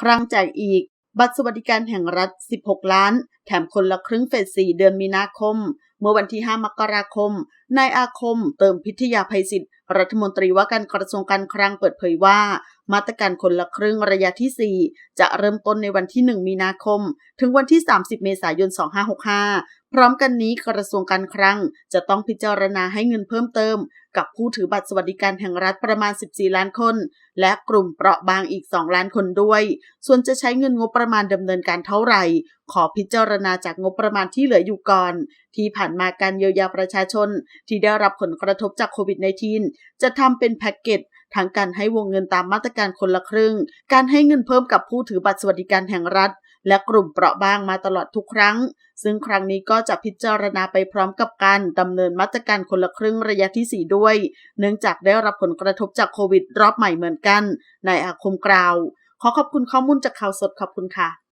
ครั้งแจกอีก บัตรสวัสดิการแห่งรัฐ 16 ล้าน แถมคนละครึ่งเฟส 4 เดือนมีนาคม เมื่อวันที่ 5 มกราคม นายอาคม เติมพิทยาภัยศิษย์รัฐมนตรีว่าการกระทรวงการคลังเปิดเผยว่า มาตรการคนละครึ่งระยะที่ 4 จะเริ่มต้นในวันที่ 1 มีนาคม ถึงวันที่ 30 เมษายน 2565 พร้อมกันนี้กระทรวงการคลังจะต้องพิจารณาให้เงินเพิ่มเติม กับผู้ถือบัตรสวัสดิการแห่งรัฐประมาณ 14 ล้านคน และกลุ่มเปราะบางอีก 2 ล้านคนด้วย ส่วนจะใช้เงินงบประมาณดำเนินการเท่าไหร่ ขอพิจารณาจากงบประมาณที่เหลืออยู่ก่อน ที่ผ่านมาการเยียวยาประชาชน ที่ได้รับผลกระทบจากโควิด -19 จะทำเป็นแพ็กเกจทั้งการให้วงเงินตามมาตรการคนละครึ่ง การให้เงินเพิ่มกับผู้ถือบัตรสวัสดิการแห่งรัฐ และกลุ่มเปราะบางมาตลอดทุกครั้ง ซึ่งครั้งนี้ก็จะพิจารณาไปพร้อมกับการดำเนินมาตรการคนละครึ่งระยะที่ 4 ด้วย เนื่องจากได้รับผลกระทบจากโควิดรอบใหม่เหมือนกันนายอาคมกล่าว ขอขอบคุณข้อมูลจากข่าวสดขอบคุณค่ะ